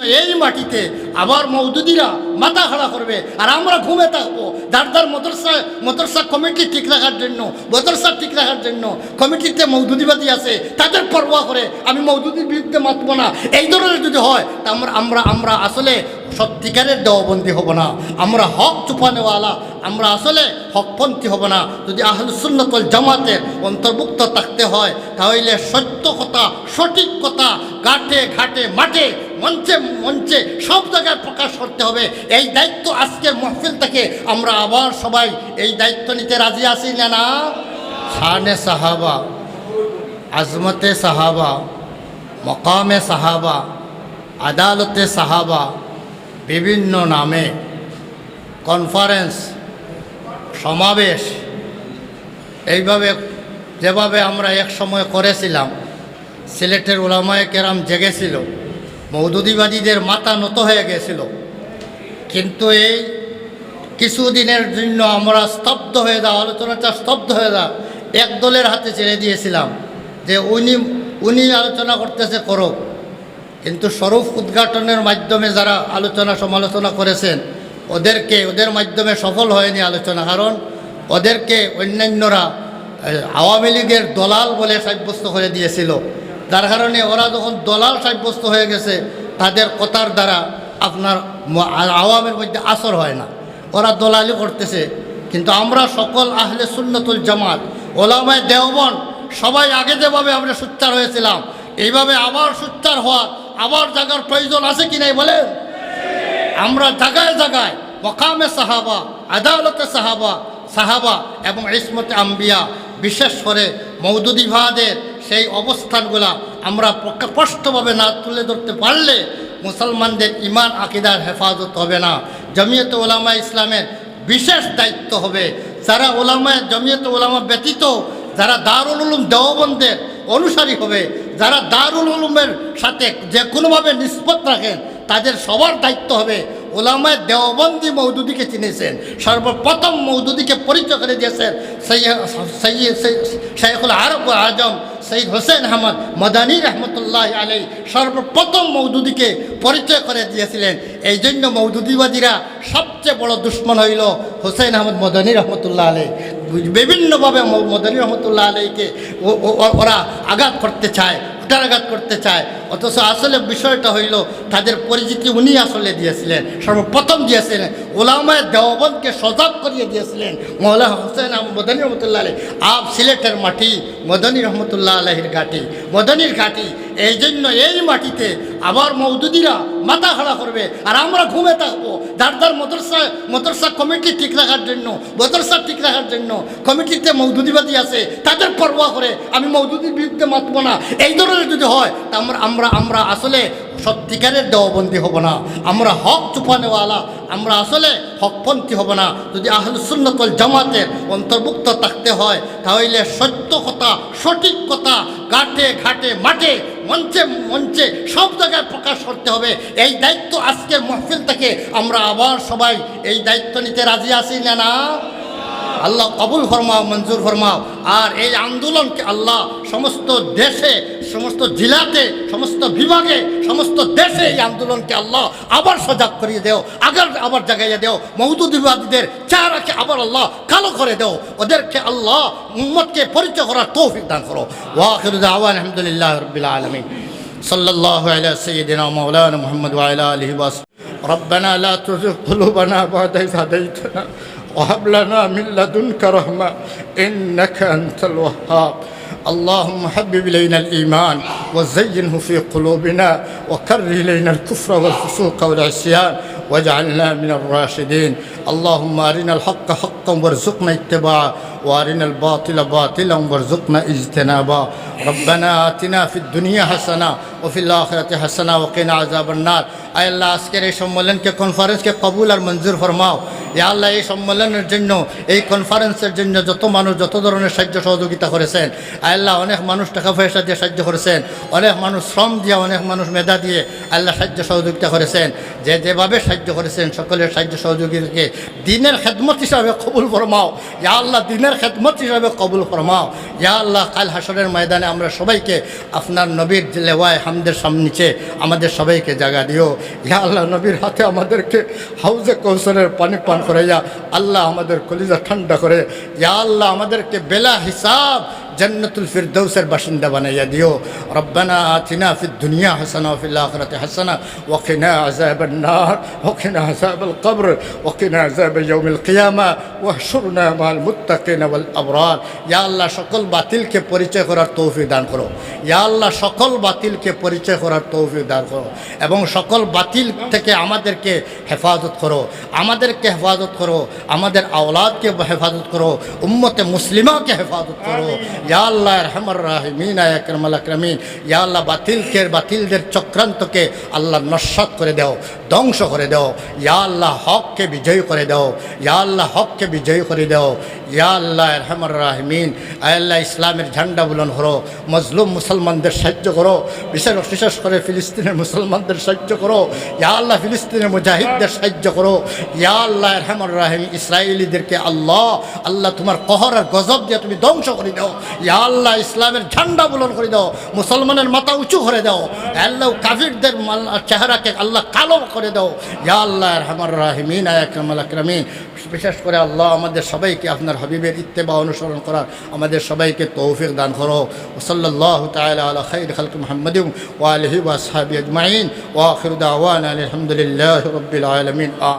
এই মাটিতে আবার মৌদুদিরা মাথা খাড়া করবে। আর আমরা ঘুমে থাকব। যার মদরসা মদরসা কমিটি ঠিক রাখার জন্য, মদরসা ঠিক রাখার জন্য কমিটিতে মৌদুদিবাদী আছে, তাদের পরোয়া করে আমি মৌদুদির বিরুদ্ধে মাতবো না। এই ধরনের যদি হয়, তা আমরা আমরা আমরা আসলে সত্যিকারের দেওয়াবন্দি হব না। আমরা হক চুপানেওয়ালা, আমরা আসলে হকপন্থী হব না। যদি আহলুসুন্নতল জামাতের অন্তর্ভুক্ত থাকতে হয়, তাহলে সত্য কথা, সঠিক কথা, ঘাটে ঘাটে, মাঠে মঞ্চে মঞ্চে সব জায়গায় প্রকাশ করতে হবে। এই দায়িত্ব আজকের মহফিল থেকে আমরা আবার সবাই এই দায়িত্ব নিতে রাজি আছি না না? শানে সাহাবা, আজমতে সাহাবা, মকামে সাহাবা, আদালতে সাহাবা, বিভিন্ন নামে কনফারেন্স, সমাবেশ, এইভাবে যেভাবে আমরা এক সময় করেছিলাম, সিলেটের ওলামায় কেরাম জেগেছিল। মৌদুদিবাদীদের মাথা নত হয়ে গেছিল। কিন্তু এই কিছুদিনের জন্য আমরা স্তব্ধ হয়ে যাওয়া, আলোচনাটা স্তব্ধ হয়ে যাওয়া এক দলের হাতে ছেড়ে দিয়েছিলাম যে উনি উনি আলোচনা করতেছে করুক। কিন্তু স্বরূপ উদ্ঘাটনের মাধ্যমে যারা আলোচনা সমালোচনা করেছেন, ওদেরকে, ওদের মাধ্যমে সফল হয়নি আলোচনা। কারণ ওদেরকে অন্যান্যরা আওয়ামী লীগের দলাল বলে সাব্যস্ত করে দিয়েছিল। যার কারণে ওরা যখন দলাল সাব্যস্ত হয়ে গেছে, তাদের কথার দ্বারা আপনার আওয়ামের মধ্যে আসর হয় না। ওরা দলালি করতেছে। কিন্তু আমরা সকল আহলে সুন্নতুল জামাত, ওলামায় দেওবন সবাই আগে যেভাবে আমরা সুচ্চার হয়েছিলাম, এইভাবে আবার সুচ্চার হওয়া আবার জাগার প্রয়োজন আছে কি নাই বলেন? আমরা জাগায় জাগায় মকামে সাহাবা, আদালতে সাহাবা সাহাবা এবং ইসমতে আম্বিয়া, বিশেষ করে মৌদুদিভাদের সেই অবস্থানগুলা আমরা স্পষ্টভাবে না তুলে ধরতে পারলে মুসলমানদের ইমান, আকিদার হেফাজত হবে না। জমিয়ত ওলামা ইসলামের বিশেষ দায়িত্ব হবে। যারা ওলামায় জমিয়ত ওলামা ব্যতীত, যারা দারুল উলুম দেওবন্দের অনুসারী হবে, যারা দারুল উলুমের সাথে যে কোনোভাবে নিষ্পত রাখেন, তাদের সবার দায়িত্ব হবে। ওলামায় দেওবন্দি মৌদুদিকে চিনেছেন, সর্বপ্রথম মৌদুদিকে পরিচয় করে দিয়েছেন শেখুল আরব আজম সৈয়দ হোসেন আহমদ মদানী রহমতুল্লাহ আলী সর্বপ্রথম মৌদুদিকে পরিচয় করে দিয়েছিলেন। এই জন্য মৌদুদিবাদীরা সবচেয়ে বড় দুশ্মন হইল হোসেন আহমদ মদানী রহমতুল্লাহ আলী বিভিন্নভাবে মদানী রহমতুল্লাহ ও- ওরা আঘাত করতে চায়। কুটারাঘাত করতে চায়। অথচ আসলে বিষয়টা হইল, তাদের পরিচিতি উনি আসলে দিয়েছিলেন। সর্বপ্রথম দিয়েছিলেন। ওলামায় দেওবন্দকে সজাগ করিয়ে দিয়েছিলেন। মৌলা হোসেন মদনী রহমতুল্লাহ আলী আপ সিলেটের মাটি, মদনী রহমতুল্লাহ আলহির ঘাটি। মদনীর ঘাটি এই জন্য এই মাটিতে আবার মৌদুদিরা মাথা খাড়া করবে। আর আমরা ঘুমে থাকব। যার মদরসা মদরসা কমিটি ঠিক রাখার জন্য, মদরসা ঠিক রাখার জন্য কমিটিতে মৌদুদিবাদী আছে, তাদের পরোয়া করে আমি মৌদুদির বিরুদ্ধে মাতবো না। এই ধরনের যদি হয়, তা আমরা আমরা আমরা আসলে সত্যিকারের দেওয়াবন্দি হব না। আমরা হক চুপানেওয়ালা আমরা আসলে হকপন্থী হব না। যদি আহলুসুন্নতল জামাতের অন্তর্ভুক্ত থাকতে হয়, তাহলে সত্য কথা, সঠিক কথা ঘাটে ঘাটে, মাঠে, মঞ্চে মঞ্চে সব জায়গায় প্রকাশ করতে হবে। এই দায়িত্ব আজকের মহফিল থেকে আমরা আবার সবাই এই দায়িত্ব নিতে রাজি আসি না না? আল্লাহ কবুল ফরমাও মঞ্জুর ফরমাও আর এই আন্দোলনকে আল্লাহ সমস্ত দেশে সমস্ত জেলাতে সমস্ত বিভাগে সমস্ত দেশে এই আন্দোলনকে আল্লাহ আবার সজাগ করিয়ে দেও আগার আবার জাগাইয়ে দেও মৌদুদিবাদীদের চারাকে আবার আল্লাহ কালো করে দেও ওদেরকে আল্লাহ উম্মতকে পরিচয় করার তৌফিক দান করো ওয়াখির দাওয়ান আলহামদুলিল্লাহ রবিল আলমিন صلى الله على سيدنا مولانا محمد وعلى اله وصحبه ربنا لا تزغ قلوبنا بعد إذ هديتنا وهب لنا من لدنك رحمة إنك أنت الوهاب. اللهم حبب إلينا الإيمان وزينه في قلوبنا وكره إلينا الكفر والفسوق والعصيان واجعلنا من الراشدين. اللهم أرنا الحق حقا وارزقنا اتباعه وأرنا الباطل باطلا وارزقنا اجتنابا রব্বানা আতিনা ফিদ দুনিয়া হাসানা ওফিল আখরাতে হাসানা ওকেনা আজাবান্নার আয় আল্লাহ, আজকের এই সম্মেলনকে কনফারেন্সকে কবুল আর মঞ্জুর ফরমাও। ইয়া আল্লাহ, এই সম্মেলনের জন্য, এই কনফারেন্সের জন্য যত মানুষ, যত ধরনের সাহায্য সহযোগিতা করেছেন আল্লাহ, অনেক মানুষ টাকা পয়সা দিয়ে সাহায্য করেছেন, অনেক মানুষ শ্রম দিয়ে, অনেক মানুষ মেধা দিয়ে আল্লাহ সাহায্য সহযোগিতা করেছেন। যে যেভাবে সাহায্য করেছেন, সকলের সাহায্য সহযোগিতাকে দিনের খেদমত হিসাবে কবুল ফরমাও। ইয়া আল্লাহ, দিনের খেদমত হিসাবে কবুল ফরমাও। ইয়া আল্লাহ, কাল হাসরের ময়দানে আমরা সবাইকে আপনার নবীর লেওয়ায় হামদের সামনিচে আমাদের সবাইকে জাগা দিও। ইয়া আল্লাহ, নবীর হাতে আমাদেরকে হাউজে কৌশলের পানি পান করে ইয়া আল্লাহ আমাদের কলিজা ঠান্ডা করে। ইয়া আল্লাহ, আমাদেরকে বেলা হিসাব জন্নতুল ফিরদৌসের বাসিন্দা বানাইয়া দিও। রব্বানা আতিনা ফিদ দুনিয়া হাসানা ফিল আখিরাতি হাসানা। ওয়াকিনা আযাবান নার। ওয়াকিনা আযাবাল কবর। ওয়াকিনা আযাব ইয়াউমিল কিয়ামা। মাল মুত্তাকিন ওয়াল আবরার। ইয়া আল্লাহ, সকল বাতিলকে পরিচয় করার তৌফিক দান করো। ইয়া আল্লাহ, সকল বাতিলকে পরিচয় করার তৌফিক দান করো। এবং সকল বাতিল থেকে আমাদেরকে হেফাজত করো। আমাদেরকে হেফাজত করো। আমাদের আওলাদকে হেফাজত করো। উম্মতে মুসলিমাকে হেফাজত করো। ইয়া আল্লাহ বাতিলকে বাতিলদের চক্রান্তকে আল্লাহ নস্বাত করে দাও। ধ্বংস করে দাও। ইয়া আল্লাহ হককে বিজয়ী করে দাও। ইয়া আল্লাহ হককে বিজয়ী করে দাও। ইয়া আল্লাহ রহমর রাহিমিন। আল্লাহ ইসলামের ঝান্ডা বুলন করো। মজলুম মুসলমানদের সাহায্য করো। বিশেষ বিশেষ করে ফিলিস্তিনের মুসলমানদের সাহায্য করো। ইয়া আল্লাহ ফিলিস্তিনের মুজাহিদদের সাহায্য করো। ইয়া আল্লাহ রহমর রাহিম ইসরায়েলিদেরকে আল্লাহ আল্লাহ তোমার কহর আর গজব দিয়ে তুমি ধ্বংস করে দাও। ইয়া আল্লাহ ইসলামের ঝান্ডা বুলন করে দাও। মুসলমানের মাথা উঁচু করে দাও। আল্লাহ কাফিরদের চেহারাকে আল্লাহ কালো করে দাও। ইয়া আল্লাহ রহমর রাহিমিন আয়াকরমাল আকরামিন। বিশেষ করে আল্লাহ আমাদের সবাইকে আপনার হাবিবের ইত্তেবা অনুসরণ করার আমাদের সবাইকে তৌফিক দান করো। ওসল্লাহ তালা খৈর খালক মোহাম্মদ ওয়ালহি ওয়াসহাবি আজমাইন। ওয়াখির দাওয়ান আলহামদুলিল্লাহ রবিল আলমিন।